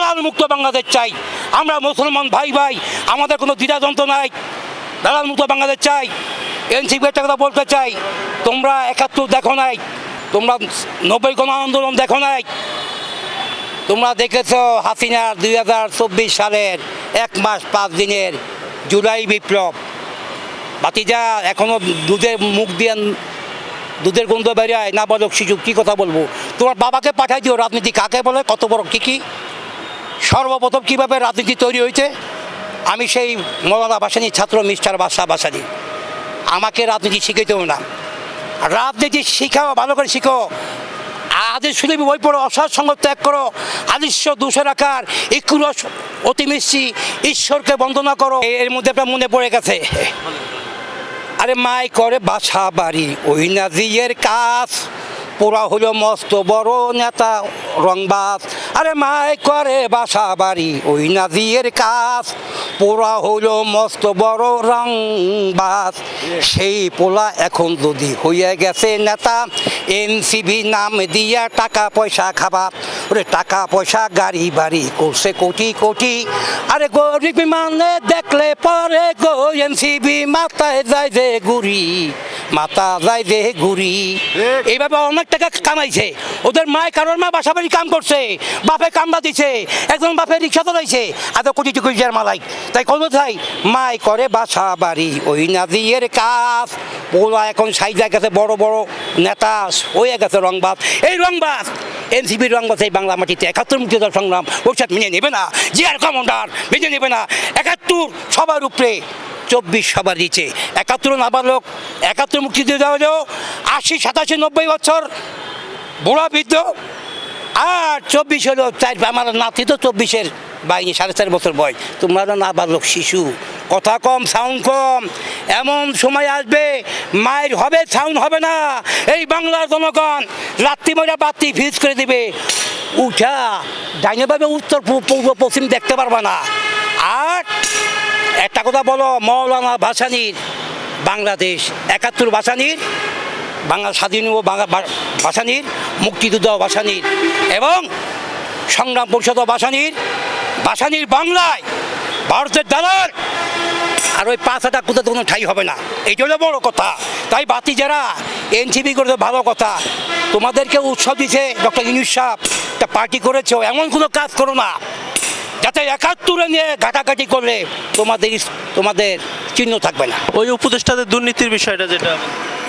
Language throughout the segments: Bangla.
দালাল মুক্ত বাংলাদেশ চাই। আমরা মুসলমান ভাই ভাই, আমাদের কোনো দ্বিধাদ্বন্দ্ব নাই। দালাল মুক্ত বাংলাদেশ চাই। এনসিপি একটা কথা বলতে চাই। তোমরা একাত্তর দেখো নাই। তোমরা নব্বই গণ আন্দোলন দেখো নাই। তোমরা দেখেছ হাসিনার দুই হাজার চব্বিশ সালের এক মাস পাঁচ দিনের জুলাই বিপ্লব। বাতিজা এখনও দুধের মুখ দিয়ে দুধের গন্ধ বেরিয়ে না বলো শিশু, কী কথা বলব? তোমার বাবাকে পাঠাই দিও, রাজনীতি কাকে বলে, কত বড় কী কী? সর্বপ্রথম কীভাবে রাজনীতি তৈরি হয়েছে? আমি সেই মৌলানা বাসানির ছাত্র মিস্টার বাসা বাসানি আমাকে রাজনীতি শিখাইতেও না। রাজনীতি শিখাও, ভালো করে শিখো। আদেশ শুনে বই পড়ো অসৎ সঙ্গ ত্যাগ করো। আদৃশ্য দূষে রাখার ইকুরস অতি মিষ্টি, ঈশ্বরকে বন্দনা করো। এর মধ্যে আপনার মনে পড়ে গেছে? আরে মাই করে বাসা বাড়ি, ওই নাজিয়ের কাজ। পোড়া হলো মস্ত বড় নেতা, রংবাজ। আরে মাই করে বাসা বাড়ি, ওই নাজিয়ের কাজ। পোড়া হলো মস্ত বড় রংবাজ সেই পোলা এখন যদি হইয়া গেছে নেতা, এনসিবি নাম দিয়া টাকা পয়সা খাবা। ওরে টাকা পয়সা গাড়ি বাড়ি করছে কোটি কোটি। আরে গরিব মানে দেখলে পরে গো, এনসিবি মাথায় যায় যে গুড়ি। মাথা যায় যে গুড়ি এইভাবে অনেক টাকা কামাইছে। ওদের মায় কারোর মা বাসা বাড়ি কাম করছে বাপে কামবা দিছে একজন বাপে রিক্সা চালাইছে এত কোটি কোটি টাকার মালাই তাই কত চাই মাই করে বাসা বাড়ি ওই নাজিয়ের কাজ। পোলা এখন সাইজা গেছে বড় বড় নেতা হয়ে গেছে রংবাদ এই রংবাদ এনসিপির রংবাদ এই বাংলা মাটিতে। একাত্তর মুক্তিযুদ্ধ সংগ্রাম ওর সাথে মেনে নেবে না। জিয়ার কমান্ডার মেনে নেবে না। একাত্তর সবার উপরে চব্বিশ সবার নিচে। একাত্তর নাবালক, একাত্তর মুক্তিযুদ্ধ হলেও আশি, সাতাশি, নব্বই বছর বুড়া বৃদ্ধ। আর চব্বিশ হলো চার, আমার নাতি তো চব্বিশের বাইনি সাড়ে চার বছর বয়স। তোমরা না নাবালক, শিশু। কথা কম সাউন্ড কম। এমন সময় আসবে, মায়ের হবে সাউন্ড হবে না। এই বাংলার জনগণ রাত্রি মজা বাতি ফিজ করে দিবে। উঠা ডাইনেভাবে উত্তর, পূর্ব, পশ্চিম দেখতে পারবে না। আর একটা কথা বলো, মৌলানা ভাসানির বাংলাদেশ, একাত্তর ভাসানির, বাংলা স্বাধীন ও বাংলা ভাসানির, মুক্তিযুদ্ধ ভাসানির এবং সংগ্রাম পরিষদ ভাসানির ভাসানির বাংলায় ভারতের দালাল। আর ওই পাঁচ হাজার কোথাও কোনো ঠাই হবে না। এইটা হলো বড় কথা। তাই বাতি যারা এনসিপি করে ভালো কথা। তোমাদেরকে উৎসব দিছে ডক্টর ইনুস সাহেব। একটা পার্টি করেছ, এমন কোনো কাজ করো না। যাতে একাত্তরে নিয়ে ঘাটাঘাটি করলে তোমাদের তোমাদের চিহ্ন থাকবে না। ওই উপদেষ্টাদের দুর্নীতির বিষয়টা যেটা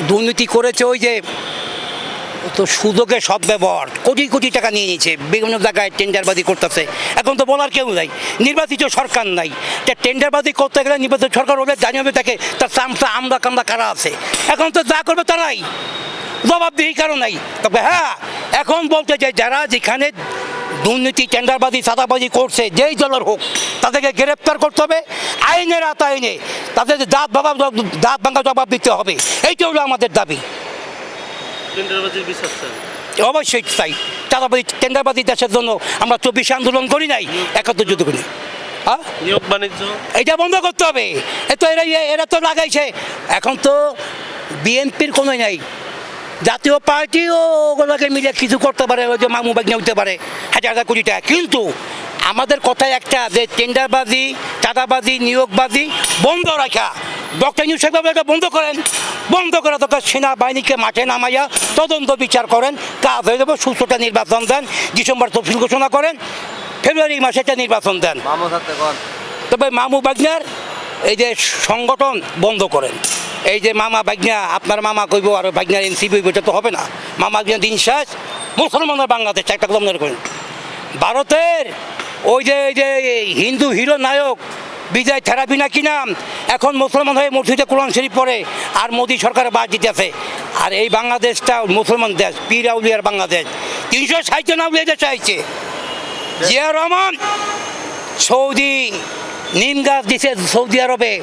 দুর্নীতি করেছে ওই যে তো সুযোগে সব ব্যবহার কোটি কোটি টাকা নিয়ে নিয়েছে বিভিন্ন জায়গায় টেন্ডারবাজি করতেছে। এখন তো বলার কেউ নাই নির্বাচিত সরকার নাই। তা টেন্ডারবাজি করতে গেলে নির্বাচিত সরকার হলে জানিয়ে থাকে তার চামচা আমরা কামরা কারা আছে? এখন তো যা করবে তারাই। জবাবদিহি কারও নাই তবে হ্যাঁ এখন বলতে যে যারা যেখানে দুর্নীতি টেন্ডারবাজি সাদাবাজি করছে যেই দলের হোক তাদেরকে গ্রেপ্তার করতে হবে আইনের আত আইনে তাদের দাঁত বাবা দাঁত ভাঙা জবাব দিতে হবে। এইটা হলো আমাদের দাবি। অবশ্যই তাই চাঁদাবাজি টেন্ডারবাজি দেশের জন্য আমরা চব্বিশে আন্দোলন করি নাই একাত্তর যুদ্ধ করি। হ্যাঁ নিয়োগ বাণিজ্য? এটা বন্ধ করতে হবে। এ তো এরা এরা তো লাগাইছে। এখন তো বিএনপির কোনোই নাই। জাতীয় পার্টিও ওগুলোকে মিলে কিছু করতে পারে ওই যে মামু বাগনে উঠতে পারে হাজার হাজার কোটি টাকা। কিন্তু আমাদের কথা একটা যে টেন্ডারবাজি চাঁদাবাজি নিয়োগবাজি বন্ধ রাখা। ডক্টর নিউজ সাহেব এটা বন্ধ করেন। বন্ধ করা দরকার সেনাবাহিনীকে মাঠে নামাইয়া তদন্ত বিচার করেন কাজ হয়ে যাবে সুস্থটা নির্বাচন দেন ডিসেম্বর তফসিল ঘোষণা করেন ফেব্রুয়ারি মাসে একটা নির্বাচন দেন। তবে মামু বাগনার এই যে সংগঠন বন্ধ করেন। এই যে মামা বাগনা আপনার মামা কইব আর বাগনার এনসিপি এটা তো হবে না। মামা বাগনা দিন শেষ, মুসলমানের বাংলাদেশ একটা কথা মনে করেন। ভারতের ওই যে, এই যে হিন্দু হিরো নায়ক বিজয় থেরাপি না কি নাম, এখন মুসলমান হয়ে মসজিদে কোরআন শরীফ পড়ে আর মোদী সরকারের বাদ দিতেছে। আর এই বাংলাদেশটা মুসলমান দেশ, পীর আউলিয়ার বাংলাদেশ। তিনশো ষাট জন আউলিয়া দেশে আইছে। জিয়া রহমান, সৌদি, নিম গাছ দিছে সৌদি আরবে।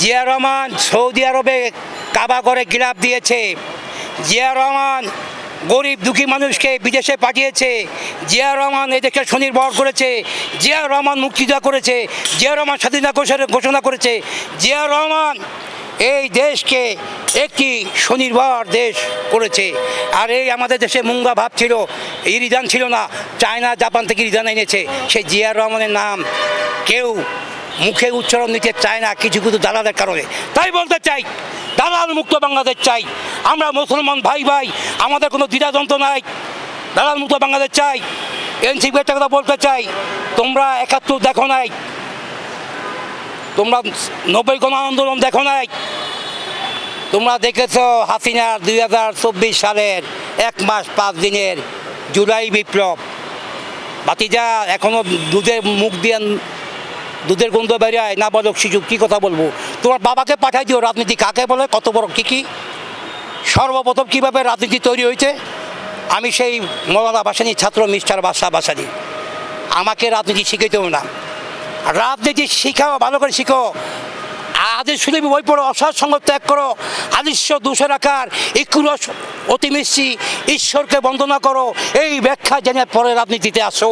জিয়া রহমান সৌদি আরবে কাবা করে গিলাপ দিয়েছে। জিয়া রহমান গরিব দুঃখী মানুষকে বিদেশে পাঠিয়েছে। জিয়া রহমান এই দেশকে স্বনির্ভর করেছে। জিয়া রহমান মুক্তিদা করেছে। জিয়া রহমান স্বাধীনতা ঘোষণা করেছে। জিয়া রহমান এই দেশকে একটি স্বনির্ভর দেশ করেছে। আর এই আমাদের দেশে মুঙ্গা ভাব ছিল, এই রিজান ছিল না। চায়না, জাপান থেকে রিজান এনেছে। সেই জিয়া রহমানের নাম কেউ মুখে উচ্চারণ নিতে চায় না, কিছু কিছু দালালের কারণে। তাই বলতে চাই, দালাল মুক্ত বাংলাদেশ চাই। আমরা মুসলমান ভাই ভাই, আমাদের কোনো দ্বিধাযন্ত্র নাই। দালাল মুক্ত বাংলাদেশ চাই। এনসিপি একটা কথা বলতে চাই, তোমরা একাত্তর দেখো নাই। তোমরা নব্বই গণ আন্দোলন দেখো নাই। তোমরা দেখেছ হাসিনার দুই হাজার চব্বিশ সালের এক মাস পাঁচ দিনের জুলাই বিপ্লব। বাতিজা এখনও দুধের মুখ দিয়ে দুধের গন্ধ বেরিয়ে না বলো শিশু কী কথা বলব? তোমার বাবাকে পাঠাই দিও রাজনীতি কাকে বলে কত বড় কী কী? সর্বপ্রথম কীভাবে রাজনীতি তৈরি হয়েছে? আমি সেই মৌলানা বাসানি ছাত্র মিস্টার বাসা বাসানি আমাকে রাজনীতি শিখাইতেও না। রাজনীতি শিখাও ভালো করে শিখো আদেশ শুনে বই পড়ো অসৎ সঙ্গ ত্যাগ করো আদৃশ্য দূষণ রাখার ইকুরস অতি মিষ্টি ঈশ্বরকে বন্দনা করো এই ব্যাখ্যা জেনে পরে রাজনীতিতে আসো।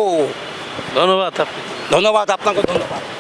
ধন্যবাদ ধন্যবাদ আপনাকে ধন্যবাদ।